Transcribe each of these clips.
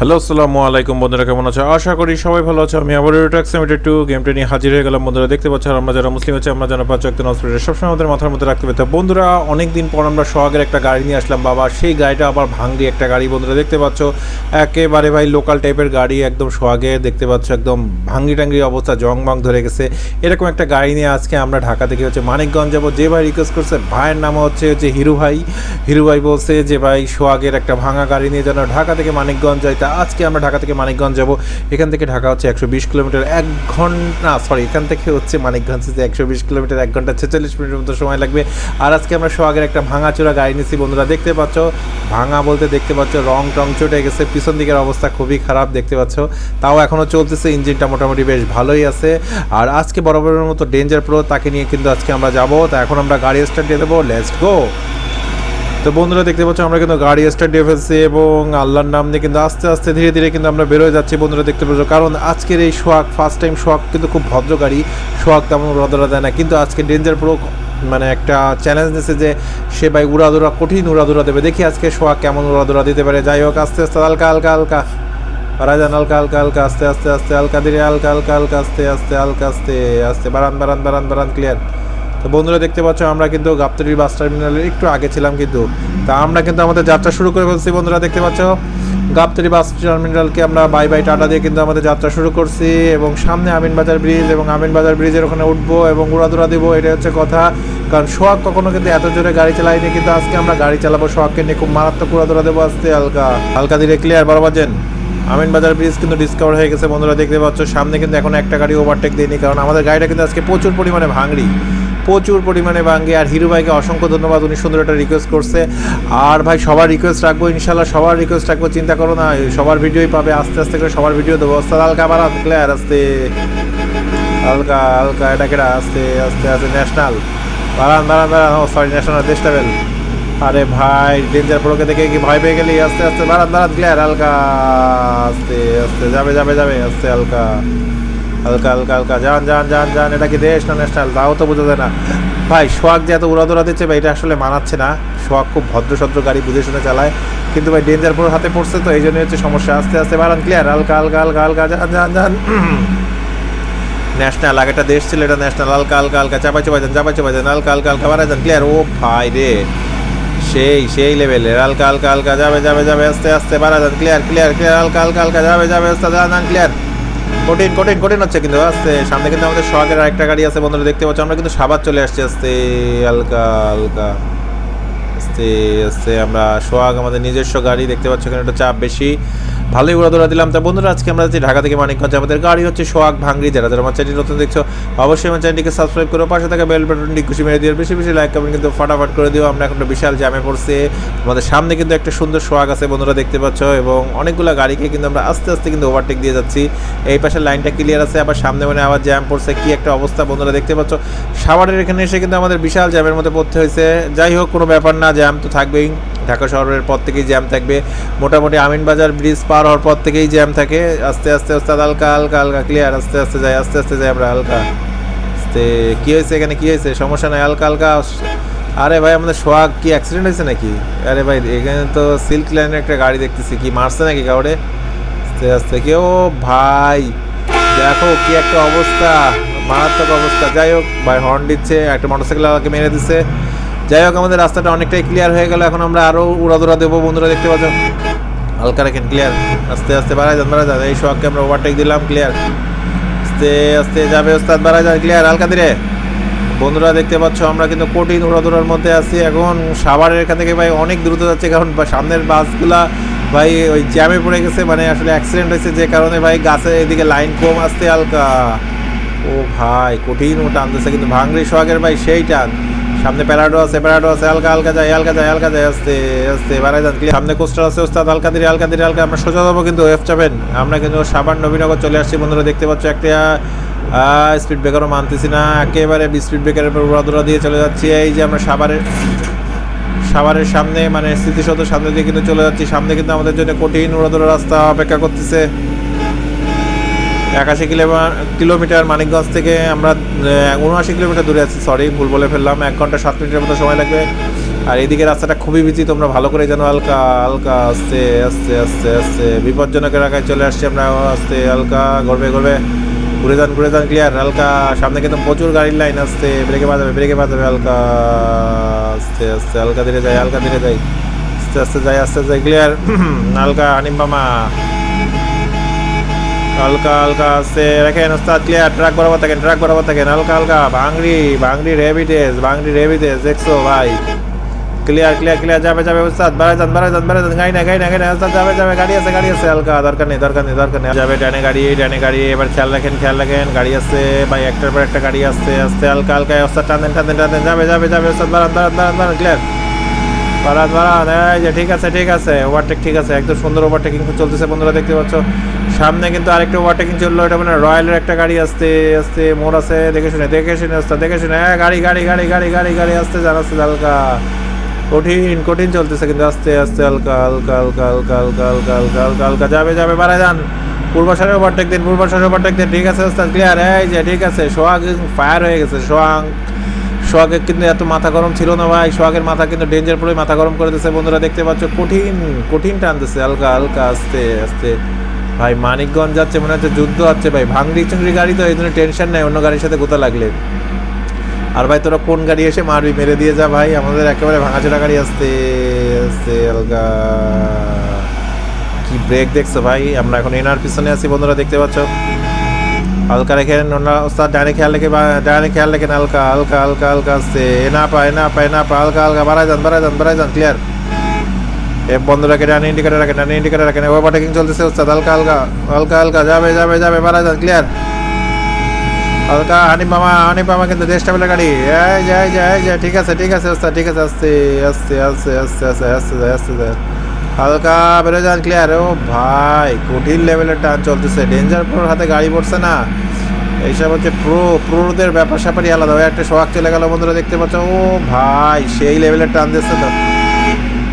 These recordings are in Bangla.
হ্যালো, আসসালামু আলাইকুম বন্ধুরা, কেমন আছো? আশা করি সবাই ভালো আছো। আমি আবার ট্যাক্স মিটার টু গেমটা নিয়ে হাজির হয়ে গেলাম। বন্ধুরা, দেখতে পাচ্ছ, আমরা যারা মুসলিম আছে, আমরা যেন পাচ্ছ একদিন হসপিটাল সবসময় আমাদের মাথার মধ্যে রাখতে পেতে বন্ধুরা অনেক দিন পর আমরা সোহাগের একটা গাড়ি নিয়ে আসলাম। বাবা, সেই গাড়িটা আবার ভাঙ্গি একটা গাড়ি, বন্ধুরা, দেখতে পাচ্ছ? একেবারে ভাই লোকাল টাইপের গাড়ি, একদম সোহাগে, দেখতে পাচ্ছ, একদম ভাঙ্গি টাঙ্গি অবস্থা জং মং ধরে গেছে। এরকম একটা গাড়ি নিয়ে আজকে আমরা ঢাকা থেকে হচ্ছে মানিকগঞ্জ যাব। যে ভাই রিকোয়েস্ট করছে, ভাইয়ের নাম হচ্ছে হচ্ছে হিরু ভাই। হিরু ভাই বলছে যে, ভাই, সোহাগের একটা ভাঙা গাড়ি নিয়ে যেন ঢাকা থেকে মানিকগঞ্জ যাই আজকে আমরা ঢাকা থেকে মানিকগঞ্জ যাব। এখান থেকে ঢাকা হচ্ছে একশো বিশ কিলোমিটার, এক ঘণ্টা সরি এখান থেকে হচ্ছে মানিকগঞ্জ যে একশো বিশ কিলোমিটার, এক ঘণ্টা, ছেচল্লিশ মিনিটের মতো সময় লাগবে। আর আজকে আমরা সোহাগের একটা ভাঙাচোরা গাড়ি নিয়েছি, বন্ধুরা, দেখতে পাচ্ছ? ভাঙা বলতে দেখতে পাচ্ছ, রং টং চটে গেছে, পিছন দিকের অবস্থা খুবই খারাপ, দেখতে পাচ্ছ? তাও এখনও চলতেছে, ইঞ্জিনটা মোটামুটি বেশ ভালোই আছে। আর আজকে বরাবরের মতো ডেঞ্জার প্রো তাকে নিয়ে কিন্তু আজকে আমরা যাব। তা এখন আমরা গাড়ি দিয়ে দেবো লেটস গো তো বন্ধুরা দেখতে পাচ্ছ, আমরা কিন্তু গাড়ি স্টার্ট দিয়ে ফেলছি এবং আল্লাহর নাম নিয়ে কিন্তু আস্তে আস্তে ধীরে ধীরে কিন্তু আমরা বেরোয় যাচ্ছি। বন্ধুরা দেখতে পাচ্ছ, কারণ আজকের এই সোহাগ ফার্স্ট টাইম সোহাগ কিন্তু খুব ভদ্র গাড়ি। সোহাগ তেমন উড়াদোড়া দেয় না, কিন্তু আজকে ডেঞ্জার প্রো মানে একটা চ্যালেঞ্জ নিয়েছে যে সে ভাই উড়াদোড়া কঠিন উড়াদোড়া দেবে। দেখি আজকে সোহাগ কেমন উড়াদোড়া দিতে পারে। যাই হোক, আস্তে আস্তে, হালকা হালকা হালকা। রাজান হালকা হালকা হালকা, আস্তে আস্তে আস্তে, হালকা, ধীরে, হালকা হালকা হালকা, আস্তে আস্তে, হালকা, আস্তে আস্তে বারান বারান বারান বারান ক্লিয়ার তো বন্ধুরা দেখতে পাচ্ছ, আমরা কিন্তু গাবতলির বাস টার্মিনালের একটু আগে ছিলাম কিন্তু। তা আমরা কিন্তু আমাদের যাত্রা শুরু করে ফেলছি, বন্ধুরা দেখতে পাচ্ছ। গাবতলি বাস টার্মিনালকে আমরা বাই বাই টাটা দিয়ে কিন্তু আমাদের যাত্রা শুরু করছি এবং সামনে আমিনবাজার ব্রিজ এবং আমিনবাজার ব্রিজের ওখানে উঠবো এবং উড়াদুরা দেবো এটা হচ্ছে কথা। কারণ সোহাগ কখনো কিন্তু এত জোরে গাড়ি চালাইনি কিন্তু আজকে আমরা গাড়ি চালাবো সোহাগকে নিয়ে, খুব মারাত্মক উড়াদুরা দেবো আসতে হালকা। হালকা ধীরে ক্লিয়ার বরাবর যেন আমিনবাজার ব্রিজ কিন্তু ডিসকভার হয়ে গেছে, বন্ধুরা দেখতে পাচ্ছ। সামনে কিন্তু এখন একটা গাড়ি ওভারটেক দিইনি কারণ আমাদের গাড়িটা কিন্তু আজকে প্রচুর পরিমাণে ভাঙড়ি। প্রচুর পরিমাণে ভাঙ্গে। আর হিরু ভাইকে অসংখ্য ধন্যবাদ, উনি সুন্দর একটা রিকোয়েস্ট করছে। আর ভাই, সবার রিকোয়েস্ট রাখব, ইনশাল্লাহ সবার রিকোয়েস্ট রাখব, চিন্তা করো না, সবার ভিডিওই পাবে, আস্তে আস্তে করে সবার ভিডিও দেবো। হালকা আবার ক্লিয়ার আস্তে। হালকা হালকা এটা কেটা আস্তে আস্তে আস্তে ন্যাশনাল বাড়ান বাড়ান বাড়ান ও সরি ন্যাশনাল দেশ লেভেল। আরে ভাই ডেঞ্জার প্রোকে দেখে কি ভয় পেয়ে গেলি? আস্তে আস্তে বাড়ান বাড়ান ক্লিয়ার হালকা আস্তে আস্তে, যাবে যাবে যাবে, আস্তে হালকা হালকা হালকা হালকা যান যান যান যান এটা কি দেশ না ন্যাশনাল তাও তো বোঝা যায় না ভাই শোয়াক যে এত উড়াদোড়া দিচ্ছে ভাই এটা আসলে মানাচ্ছে না সোহাগ খুব ভদ্র সদ্র গাড়ি বুঝে শুনে চালায় কিন্তু ভাই ডেঞ্জার পুরো হাতে পড়ছে তো এই জন্য হচ্ছে সমস্যা আস্তে আস্তে বাড়ান ক্লিয়ার হালকা হালকা হালকা হালকা যান যান যান ন্যাশনাল আগেটা দেশ ছিল এটা ন্যাশনাল হালকা হালকা হালকা চাপা চাপা যান চাপা চাপা যান হালকা হালকা হালকা বাড়া যান ক্লিয়ার ও ভাই রে সেই সেই লেভেলের হালকা হালকা হালকা যাবে যাবে যাবে আস্তে আস্তে বাড়া যান ক্লিয়ার ক্লিয়ার ক্লিয়ার হালকা হালকা হালকা যাবে যাবে আস্তে যান ক্লিয়ার কঠিন কঠিন কঠিন হচ্ছে কিন্তু আস্তে সামনে কিন্তু আমাদের সোহাগের আরেকটা গাড়ি আছে, বন্ধুরা, দেখতে পাচ্ছ, আমরা কিন্তু সাবার চলে আসছি, আসতে, হালকা হালকা, আসতে আসতে, আমরা সোহাগ, আমাদের নিজস্ব গাড়ি, দেখতে পাচ্ছ, এখানে একটা চাপ বেশি। ভালোই উড়াদোড়া দিলাম। তা বন্ধুরা, আজকে আমরা যাচ্ছি ঢাকা থেকে মানিকগঞ্জ। আমাদের গাড়ি হচ্ছে সোহাগ ভাঙ্গি যারা যারা আমার চ্যানেল নতুন দেখছ, অবশ্যই আমার চ্যানেলটিকে সাবস্ক্রাইব করো পাশে থাকা বেল বাটনটি খুশি মেরে দিও। বেশি বেশি লাইক কমেন্ট কিন্তু ফাটাফাট করে দিও। আমরা এখন বিশাল জ্যামে পড়ছে। আমাদের সামনে কিন্তু একটা সুন্দর সোহাগ আছে বন্ধুরা, দেখতে পাচ্ছ। এবং অনেকগুলো গাড়িকে কিন্তু আমরা আস্তে আস্তে কিন্তু ওভারটেক দিয়ে যাচ্ছি। এই পাশে লাইনটা ক্লিয়ার আছে, আবার সামনে মানে আবার জ্যাম পড়ছে। কি একটা অবস্থা বন্ধুরা, দেখতে পাচ্ছ। সাভারের এখানে এসে কিন্তু আমাদের বিশাল জ্যামের মধ্যে পড়তে হয়েছে। যাই হোক, কোনো ব্যাপার না জ্যাম তো থাকবেই। ঢাকা শহরের পর থেকেই জ্যাম থাকবে। মোটামুটি আমিনবাজার ব্রিজ পার হওয়ার পর থেকেই জ্যাম থাকে। আস্তে আস্তে আস্তে হালকা হালকা হালকা ক্লিয়ার আস্তে আস্তে যাই আস্তে আস্তে যাই আমরা হালকা। আস্তে, কী হয়েছে এখানে? কী হয়েছে? সমস্যা নাই, হালকা হালকা আরে ভাই, আমাদের সোহাগ কি অ্যাক্সিডেন্ট হয়েছে নাকি? আরে ভাই, এখানে তো সিল্ক লাইনের একটা গাড়ি দেখতেছি। কি মারছে নাকি কাউরে? আস্তে আস্তে কেউ ভাই, দেখো কি একটা অবস্থা। মারাত্মক অবস্থা। যাই হোক, ভাই হর্ন দিচ্ছে, একটা মোটরসাইকেল আমাকে মেরে দিচ্ছে যাই হোক, আমাদের রাস্তাটা অনেকটাই ক্লিয়ার হয়ে গেল। এখন আমরা আরও উড়াদুরা দেবো। বন্ধুরা, দেখতে পাচ্ছ? হালকা রাখেন ক্লিয়ার আস্তে আস্তে, বাড়ায় যান বাড়ায় যান। এই সোহাগকে আমরা ওভারটেক দিলাম ক্লিয়ার আস্তে আস্তে, যাবে ওস্তাদ, বাড়ায় যান ক্লিয়ার হালকা ধীরে বন্ধুরা, দেখতে পাচ্ছ, আমরা কিন্তু কঠিন উড়াদুরার মধ্যে আছি। এখন সাভারের এখান থেকে ভাই অনেক দ্রুত যাচ্ছে, কারণ সামনের বাসগুলা ভাই ওই জ্যামে পড়ে গেছে। মানে আসলে অ্যাক্সিডেন্ট হয়েছে, যে কারণে ভাই গাছের এদিকে লাইন কম আসতে হালকা। ও ভাই, কঠিন ও টানতেছে কিন্তু ভাঙড়ি সোহাগের ভাই সেই টান সামনে প্যারাডো আছে প্যারাডো আছে, হালকা হালকা যায় হালকা যায় হালকা যায়, আস্তে আস্তে, বাড়ায় যান। সামনে কোস্টার আছে ওস্তাদ হালকা ধীরে হালকা ধীরে, হালকা। আমরা সোজা যাব কিন্তু এফ চাবেন আমরা কিন্তু সাবান নবীনগর চলে আসছি। বন্ধুরা, দেখতে পাচ্ছ একটা স্পিড ব্রেকারও মানতেছি না। একেবারে স্পিড ব্রেকারের উপর উড়াদুরা দিয়ে চলে যাচ্ছি। এই যে আমরা সাবারের সাভারের সামনে মানে স্মৃতিসৌধ সামনে দিয়ে কিন্তু চলে যাচ্ছি। সামনে কিন্তু আমাদের জন্য কঠিন উড়াদুরা রাস্তা অপেক্ষা করতেছে। একাশি কিলোমিটার মানিকগঞ্জ থেকে আমরা উনআশি কিলোমিটার দূরে আছি সরি ভুল বলে ফেললাম, এক ঘণ্টা সাত মিনিটের মতো সময় লাগবে। আর এদিকে রাস্তাটা খুবই বিচি তোমরা ভালো করে জানো, হালকা হালকা, আস্তে আস্তে আস্তে আস্তে, বিপজ্জনক এলাকায় চলে আসছি আমরা, আস্তে, হালকা, ঘুরবে ঘুরবে। ঘুরে যান ঘুরে যান ক্লিয়ার হালকা, সামনে কিন্তু প্রচুর গাড়ির লাইন আসছে ব্রেকে বাজাবে ব্রেকে বাজাবে, হালকা, আস্তে আস্তে, হালকা ধীরে যাই হালকা ধীরে যাই আস্তে আস্তে যাই আস্তে আস্তে ক্লিয়ার হালকা হানিম হালকা হালকা আস্তে রাখেন ওস্তাদ ক্লিয়ার ট্রাক বরাবর থাকেন ট্রাক বরাবর থাকেন। হালকা হালকা ভাঙড়ি ভাঙড়ি রেভিটেজ ভাঙড়ি রেভিটেজ দেখছ ভাই? ক্লিয়ার ক্লিয়ার ক্লিয়ার যাবে যাবে, ওস্তাদ বাড়াই যান বাড়াই যান বাড়াই যান। গাড়ি না গাড়ি না গাড়ি না ওস্তাদ, যাবে যাবে, গাড়ি আছে গাড়ি আছে। হালকা, দরকার নেই দরকার নেই দরকার নেই। যাবে ডানে গাড়ি ডানে গাড়ি, এবার খেয়াল রাখেন খেয়াল রাখেন, গাড়ি আছে, ভাই, একটার পর একটা গাড়ি আসছে আসতে হালকা হালকা, ওস্তাদ টানেন টানেন টানেন যাবে যাবে যাবে, ওস্তাদ, বাড়ান বাড়ান বাড়ান বাড়ান ক্লিয়ার বাড়ান বাড়ান, এই যে ঠিক আছে ঠিক আছে ওভারটেক ঠিক আছে, একদম সুন্দর ওভারটেকিং চলতেছে বন্ধুরা, দেখতে পাচ্ছ। সামনে কিন্তু আরেকটা ওভারটেকিং চলল, এটা মানে রয়্যালের একটা গাড়ি আসতে আসতে মোড় আছে, দেখে শুনে দেখে শুনে আসতে দেখে শুনে হ্যাঁ গাড়ি গাড়ি গাড়ি গাড়ি গাড়ি গাড়ি, আসতে যান, আসতে হালকা। কঠিন কঠিন চলতেছে কিন্তু, আস্তে আস্তে হালকা হালকা হালকা হালকা হালকা হালকা হালকা হালকা হালকা, যাবে যাবে, বাড়া যান। পূর্বাশারে ওভারটেক দিন পূর্বাশারে ওভারটেক দিন, ঠিক আছে ওস্তাদ ক্লিয়ার এই যে, ঠিক আছে, সোহাগ ফায়ার হয়ে গেছে, সোহাগ সোহাগের কিন্তু এত মাথা গরম ছিল না ভাই সোহাগের মাথা কিন্তু ডেঞ্জার পরে মাথা গরম করে দিচ্ছে বন্ধুরা দেখতে পাচ্ছ, কঠিন কঠিন টানতেছে হালকা হালকা, আস্তে আস্তে। ভাই, মানিকগঞ্জ যাচ্ছে, মনে হচ্ছে যুদ্ধ হচ্ছে ভাই। ভাঙড়ি চুংড়ি গাড়ি তো এই জন্য টেনশন নেই, অন্য গাড়ির সাথে গোতা লাগলে। আর ভাই, তোরা কোন গাড়ি এসে মারবি? মেরে দিয়ে যা ভাই, আমাদের একেবারে ভাঙাচোরা গাড়ি আসতে আসতে হালকা কি ব্রেক দেখছ ভাই? আমরা এখন এনার পিছনে আছি, বন্ধুরা, দেখতে পাচ্ছ? হালকা ওনার ওস্তাদ, ডানে খেয়াল রেখে ডানে খেয়াল রেখেন হালকা হালকা হালকা হালকা আসছে। এনা পা এনা পা এনা পা, হালকা হালকা বাড়াই যান বাড়াই যান বাড়াই যান ক্লিয়ার এ বন্ধ রাখে ডানে ইন্ডিকেটার রাখেন ডানে ইন্ডিকেটার রাখেন ওভারটেকিং চলতেছে ওস্তাদ হালকা হালকা হালকা হালকা, যাবে যাবে যাবে বাড়াই যান ক্লিয়ার হালকা হানিফ মামা হানিফ মামা কিন্তু দেশ ট্রাভেলের গাড়ি। এই যে এই যে এই যে, ঠিক আছে ঠিক আছে, ওস্তাদ, ঠিক আছে আস্তে আস্তে আস্তে আস্তে আস্তে আস্তে যায় হালকা, বেরো যান ক্লিয়ার ও ভাই, কঠিন লেভেলের টান চলতেছে ডেঞ্জার প্রোর হাতে গাড়ি পড়ছে না। এইসব হচ্ছে প্রো প্রোদের ব্যাপার স্যাপারই আলাদা। ওই একটা সোহাগ চলে গেল, বন্ধুরা দেখতে পাচ্ছ, ও ভাই, সেই লেভেলের টান দিচ্ছে তো।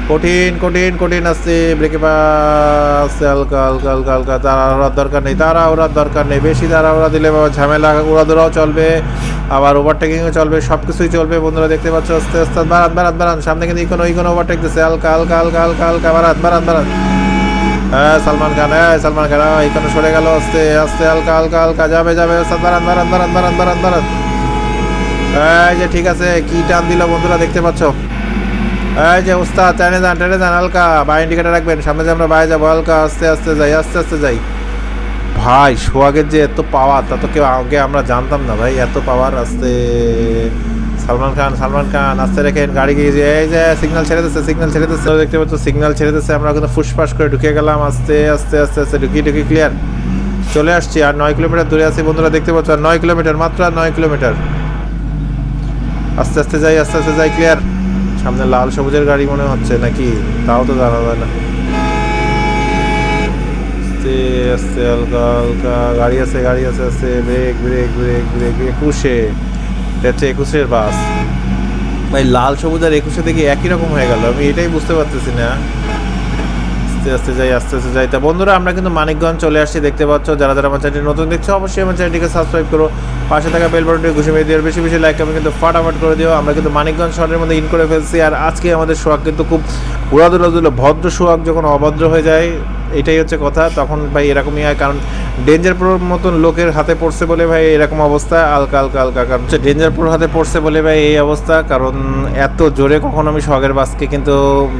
কঠিন কঠিন কঠিন আসছে। ব্রেকে আসছে হালকা হালকা হালকা হালকা। তারা ওড়ার দরকার নেই, তারা ওড়ার দরকার নেই। বেশি তারা ওড়া দিলে বাবা ঝামেলা উড়াদোড়াও চলবে। আবার ওভারটেকিংও চলবে সব কিছুই চলবে। বন্ধুরা দেখতে পাচ্ছ, আস্তে আস্তে বাড়ান বাড়ান বাড়ান। সামনে কিন্তু ইকোনো ইকোনো ওভারটেক দিচ্ছে হালকা হালকা হালকা হালকা হালকা, বাড়ান বাড়ান বাড়ান। হ্যাঁ সালমান খান হ্যাঁ সালমান খান হ্যাঁ ইকোনো সরে গেল, আস্তে আস্তে, হালকা হালকা হালকা, যাবে যাবে বাড়ান বাড়ান বাড়ান বাড়ান বাড়ান বাড়ান। এই যে ঠিক আছে, কি টান দিল বন্ধুরা দেখতে পাচ্ছ। এই যে উস্তাদ, টেনে যান টেনে যান, হালকা বাই ইন্ডিকেটার রাখবেন, সামনে যে আমরা বাইরে যাব, হালকা, আস্তে আস্তে যাই, আস্তে আস্তে যাই। ভাই, সোহাগের যে এত পাওয়ার তা তো কেউ আগে আমরা জানতাম না, ভাই, এত পাওয়ার আস্তে। সালমান খান সালমান খান, আস্তে রেখেন গাড়ি গিয়ে এই যে সিগন্যাল ছেড়ে দিচ্ছে সিগন্যাল ছেড়ে দিচ্ছে। দেখতে পাচ্ছ সিগন্যাল ছেড়ে দিচ্ছে, আমরা কিন্তু ফুসফাস করে ঢুকে গেলাম, আস্তে আস্তে আস্তে আস্তে ঢুকি ঢুকি ক্লিয়ার চলে আসছি, আর নয় কিলোমিটার দূরে আছি, বন্ধুরা, দেখতে পাচ্ছ, আর নয় কিলোমিটার, মাত্র আর নয় কিলোমিটার। আস্তে আস্তে যাই, আস্তে আস্তে যাই ক্লিয়ার সামনে লাল সবুজের গাড়ি মনে হচ্ছে নাকি? তাও তো জানা যায় না। আস্তে হালকা হালকা। গাড়ি আছে গাড়ি আছে আস্তে ব্রেক ব্রেক ব্রেক ব্রেক একুশে। হচ্ছে একুশের বাস। ভাই, লাল সবুজ আর একুশে দেখি একই রকম হয়ে গেল। আমি এটাই বুঝতে পারতেছি না। আস্তে আস্তে যাই, আস্তে আস্তে যাই। তা বন্ধুরা, আমরা কিন্তু মানিকগঞ্জ চলে আসছি, দেখতে পাচ্ছ। যারা যারা আমার চ্যানেলটি নতুন দেখছ, অবশ্যই আমার চ্যানেলটিকে সাবস্ক্রাইব করো। পাশে থাকা বেল বাটনটি ঘুষে দিও, আর বেশি বেশি লাইক আমি কিন্তু ফাটাফাট করে দিও। আমরা কিন্তু মানিকগঞ্জ শহরের মধ্যে ইন করে ফেলছি, আর আজকে আমাদের সোহাগ কিন্তু খুব উড়াদুরা দিল ভদ্র সোহাগ, যখন অভদ্র হয়ে যায় এটাই হচ্ছে কথা। তখন ভাই এরকমই হয়, কারণ ডেঞ্জার প্রোর মতন লোকের হাতে পড়ছে বলে ভাই এরকম অবস্থা আলকা আলকা আলকা কারণ হচ্ছে ডেঞ্জার প্রোর হাতে পড়ছে বলে ভাই এই অবস্থা, কারণ এত জোরে কখনো আমি সোহাগের বাসকে কিন্তু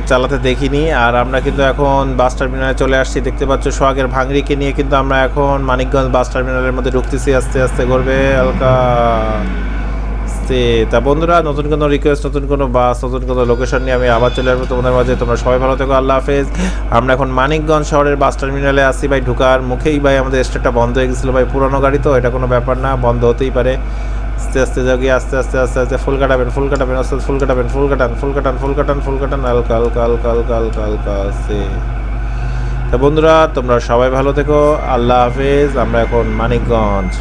চালাতে দেখিনি। আর আমরা কিন্তু এখন বাস টার্মিনালে চলে আসছি, দেখতে পাচ্ছ সোহাগের ভাঙড়িকে নিয়ে কিন্তু আমরা এখন মানিকগঞ্জ বাস টার্মিনালের মধ্যে ঢুকতেছি আস্তে আস্তে, করবে হালকা। আস্তে তা বন্ধুরা, নতুন কোনো রিকোয়েস্ট নতুন কোনো বাস নতুন কোনো লোকেশন নিয়ে আমি আবার চলে আসব তোমাদের মাঝে। তোমরা সবাই ভালো থেকো, আল্লাহ হাফেজ। আমরা এখন মানিকগঞ্জ শহরের বাস টার্মিনালে আসি ভাই, ঢুকার মুখেই ভাই আমাদের স্টেটটা বন্ধ হয়ে গেছিল ভাই, পুরনো গাড়ি তো, এটা কোনো ব্যাপার না, বন্ধ হতেই পারে। আস্তে আস্তে যাও গিয়ে আস্তে আস্তে আস্তে আস্তে ফুল কাটাবেন ফুল কাটাবেন, আস্তে আস্তে ফুল কাটাবেন ফুল কাটান ফুল কাটান ফুল কাটান ফুল কাটান, হালকা হালকা হালকা হালকা হালকা হালকা, আস্তে। তা বন্ধুরা, তোমরা সবাই ভালো থেকো, আল্লাহ হাফেজ, আমরা এখন মানিকগঞ্জ।